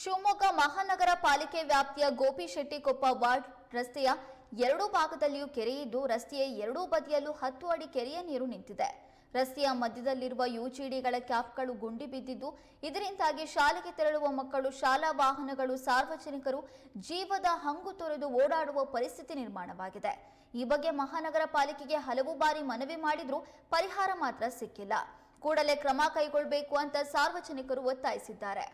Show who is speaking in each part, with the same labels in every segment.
Speaker 1: ಶಿವಮೊಗ್ಗ ಮಹಾನಗರ ಪಾಲಿಕೆ ವ್ಯಾಪ್ತಿಯ ಗೋಪಿಶೆಟ್ಟಿಕೊಪ್ಪ ವಾರ್ಡ್ ರಸ್ತೆಯ ಎರಡೂ ಭಾಗದಲ್ಲಿಯೂ ಕೆರೆಯಿದ್ದು ರಸ್ತೆಯ ಎರಡೂ ಬದಿಯಲ್ಲೂ ಹತ್ತು ಅಡಿ ಕೆರೆಯ ನೀರು ನಿಂತಿದೆ. ರಸ್ತೆಯ ಮಧ್ಯದಲ್ಲಿರುವ ಯುಜಿಡಿಗಳ ಕ್ಯಾಪ್ಗಳು ಗುಂಡಿ ಬಿದ್ದಿದ್ದು, ಇದರಿಂದಾಗಿ ಶಾಲೆಗೆ ತೆರಳುವ ಮಕ್ಕಳು, ಶಾಲಾ ವಾಹನಗಳು, ಸಾರ್ವಜನಿಕರು ಜೀವದ ಹಂಗು ತೊರೆದು ಓಡಾಡುವ ಪರಿಸ್ಥಿತಿ ನಿರ್ಮಾಣವಾಗಿದೆ. ಈ ಬಗ್ಗೆ ಮಹಾನಗರ ಪಾಲಿಕೆಗೆ ಹಲವು ಬಾರಿ ಮನವಿ ಮಾಡಿದರೂ ಪರಿಹಾರ ಮಾತ್ರ ಸಿಕ್ಕಿಲ್ಲ. ಕೂಡಲೇ ಕ್ರಮ ಕೈಗೊಳ್ಳಬೇಕು ಅಂತ ಸಾರ್ವಜನಿಕರು ಒತ್ತಾಯಿಸಿದ್ದಾರೆ.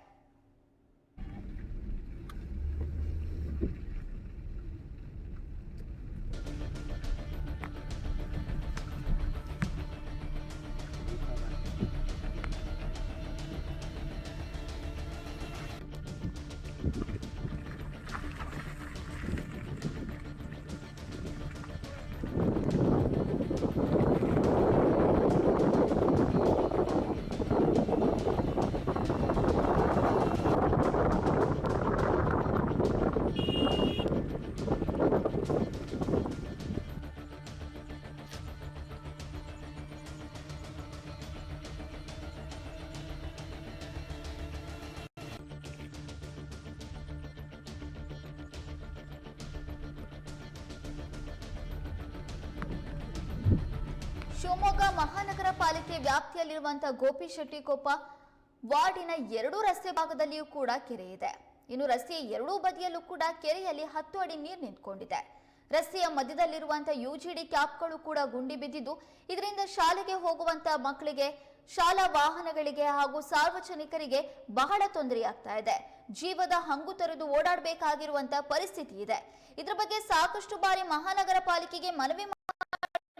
Speaker 1: ಪಾಲಿಕೆ ವ್ಯಾಪ್ತಿಯಲ್ಲಿರುವಂತಹ ಗೋಪಿಶೆಟ್ಟಿಕೊಪ್ಪ ವಾರ್ಡಿನ ಎರಡೂ ರಸ್ತೆ ಭಾಗದಲ್ಲಿಯೂ ಕೂಡ ಕೆರೆ ಇದೆ. ಇನ್ನು ರಸ್ತೆಯ ಎರಡೂ ಬದಿಯಲ್ಲೂ ಕೂಡ ಕೆರೆಯಲ್ಲಿ ಹತ್ತು ಅಡಿ ನೀರು ನಿಂತ್ಕೊಂಡಿದೆ. ರಸ್ತೆಯ ಮಧ್ಯದಲ್ಲಿರುವಂತಹ ಯುಜಿಡಿ ಕ್ಯಾಪ್ಗಳು ಕೂಡ ಗುಂಡಿ ಬಿದ್ದಿದ್ದು, ಇದರಿಂದ ಶಾಲೆಗೆ ಹೋಗುವಂತಹ ಮಕ್ಕಳಿಗೆ, ಶಾಲಾ ವಾಹನಗಳಿಗೆ ಹಾಗೂ ಸಾರ್ವಜನಿಕರಿಗೆ ಬಹಳ ತೊಂದರೆಯಾಗ್ತಾ ಇದೆ. ಜೀವದ ಹಂಗು ತೊರೆದು ಓಡಾಡಬೇಕಾಗಿರುವಂತಹ ಪರಿಸ್ಥಿತಿ ಇದೆ. ಇದರ ಬಗ್ಗೆ ಸಾಕಷ್ಟು ಬಾರಿ ಮಹಾನಗರ ಪಾಲಿಕೆಗೆ ಮನವಿ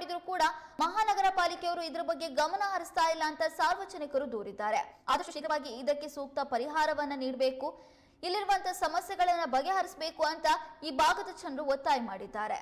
Speaker 1: ಮಾಡಿದ್ರು ಕೂಡ ಮಹಾನಗರ ಪಾಲಿಕೆಯವರು ಇದರ ಬಗ್ಗೆ ಗಮನ ಹರಿಸ್ತಾ ಇಲ್ಲ ಅಂತ ಸಾರ್ವಜನಿಕರು ದೂರಿದ್ದಾರೆ. ಆದಷ್ಟು ಶೀಘ್ರವಾಗಿ ಇದಕ್ಕೆ ಸೂಕ್ತ ಪರಿಹಾರವನ್ನ ನೀಡಬೇಕು. ಇಲ್ಲಿರುವಂತಹ ಸಮಸ್ಯೆಗಳನ್ನ ಬಗೆಹರಿಸಬೇಕು ಅಂತ ಈ ಭಾಗದ ಜನರು ಒತ್ತಾಯ ಮಾಡಿದ್ದಾರೆ.